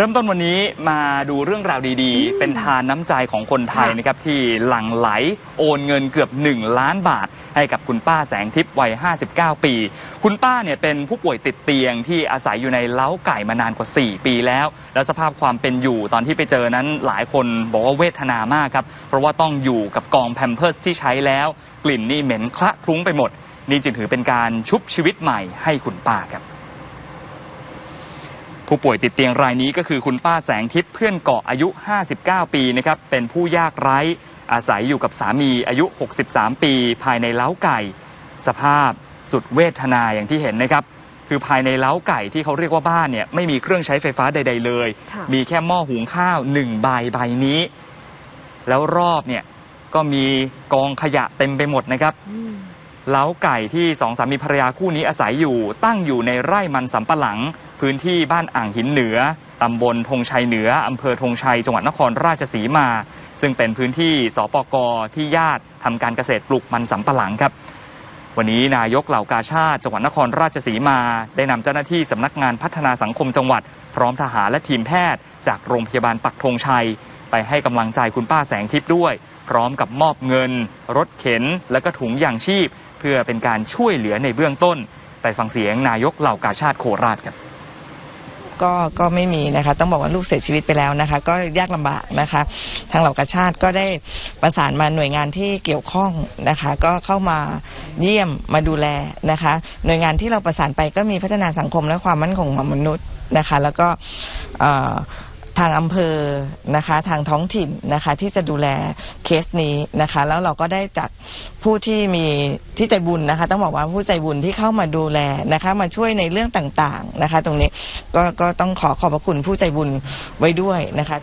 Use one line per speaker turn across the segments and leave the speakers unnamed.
เริ่มต้นวันนี้มาดูเรื่องราวดีๆ เป็นทานน้ำใจของคนไทย
ค่ะ
นะครับที่หลั่งไหลโอนเงินเกือบ 1 ล้านบาท ให้กับคุณป้าแสงทิพย์วัย 59 ปี คุณป้าเนี่ยเป็นผู้ป่วยติดเตียงที่อาศัยอยู่ในเล้าไก่มานานกว่า 4 ปีแล้ว แล้วสภาพความเป็นอยู่ตอนที่ไปเจอนั้นหลายคนบอกว่าเวทนามากครับ เพราะว่าต้องอยู่กับกองแพมเพิร์สที่ใช้แล้ว กลิ่นนี่เหม็นคละคลุ้งไปหมด นี่จึงถือเป็นการชุบชีวิตใหม่ให้คุณป้าครับ ผู้ป่วยติดเตียงรายนี้ก็คือคุณป้าแสงทิพย์เพื่อนเกาะอายุ 59 ปีนะครับเป็นผู้ยากไร้ อาศัยอยู่กับสามีอายุ 63 ปี ภายในเล้าไก่ สภาพสุดเวทนาอย่างที่เห็นนะครับ คือภายในเล้าไก่ที่เขาเรียกว่าบ้านเนี่ยไม่มีเครื่องใช้ไฟฟ้าใด ๆ เลย
ค่ะ
มีแค่หม้อหุงข้าวหนึ่งใบใบนี้ แล้วรอบเนี่ยก็มีกองขยะเต็มไปหมดนะครับ
อืม
เล้าไก่ที่สองสามีภรรยาคู่นี้อาศัยอยู่ ตั้งอยู่ในไร่มันสำปะหลัง พื้นที่บ้านอ่างหินเหนือตำบลธงชัยเหนืออำเภอธงชัยจังหวัดนครราชสีมา ซึ่งเป็นพื้นที่สปกที่ญาติทำการเกษตรปลูกมันสำปะหลังครับ วันนี้นายกเหล่ากาชาติจังหวัดนครราชสีมา ได้นำเจ้าหน้าที่สำนักงานพัฒนาสังคมจังหวัด พร้อมทหารและทีมแพทย์ จากโรงพยาบาลปักธงชัย ไปให้กำลังใจคุณป้าแสงทิพย์ด้วย พร้อมกับมอบเงิน รถเข็น และก็ถุงยางชีพ เพื่อเป็นการช่วยเหลือในเบื้องต้น ไปฟังเสียงนายกเหล่ากาชาติโคราชครับ
ก็ก็ไม่มีนะคะ ต้องบอกว่าลูกเสียชีวิตไปแล้วนะคะ ก็ยากลำบากนะคะ ทางเหล่ากาชาติก็ได้ประสานมาหน่วยงานที่เกี่ยวข้องนะคะ ก็เข้ามาเยี่ยมมาดูแลนะคะ หน่วยงานที่เราประสานไปก็มีพัฒนาสังคมและความมั่นคงของมนุษย์นะคะ แล้วก็ ทางอำเภอนะคะทางท้องถิ่นนะคะที่จะดูแลเคสนี้นะคะ แล้วเราก็ได้จัดผู้ที่มีที่ใจบุญนะคะ ต้องบอกว่าผู้ใจบุญที่เข้ามาดูแลนะคะ มาช่วยในเรื่องต่างๆนะคะ ตรงนี้ก็ก็ต้องขอขอบพระคุณผู้ใจบุญไว้ด้วยนะคะ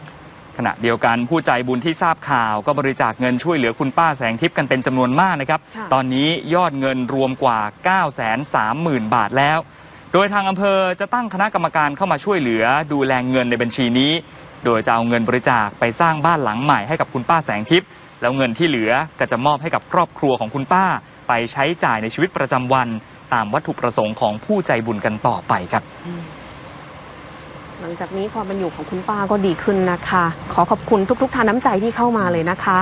ขณะเดียวกันผู้ใจบุญที่ทราบข่าว ก็บริจาคเงินช่วยเหลือคุณป้าแสงทิพย์กันเป็นจำนวนมากนะครับ
ค่ะ
ตอนนี้ยอดเงินรวมกว่า 9 3 0 0 0 0 บาทแล้ว โดยทางอำเภอจะตั้งคณะกรรมการเข้ามาช่วยเหลือ ดูแลเงินในบัญชีนี้ โดยจะเอาเงินบริจาคไปสร้างบ้านหลังใหม่ให้กับคุณป้าแสงทิพย์แล้วเงินที่เหลือก็จะมอบให้กับครอบครัวของคุณป้า ไปใช้จ่ายในชีวิตประจำวัน ตามวัตถุประสงค์ของผู้ใจบุญกันต่อไปครับ
หลังจากนี้ความเป็นอยู่ของคุณป้าก็ดีขึ้นนะคะ ขอขอบคุณทุก ๆ ทานน้ำใจที่เข้ามาเลยนะคะ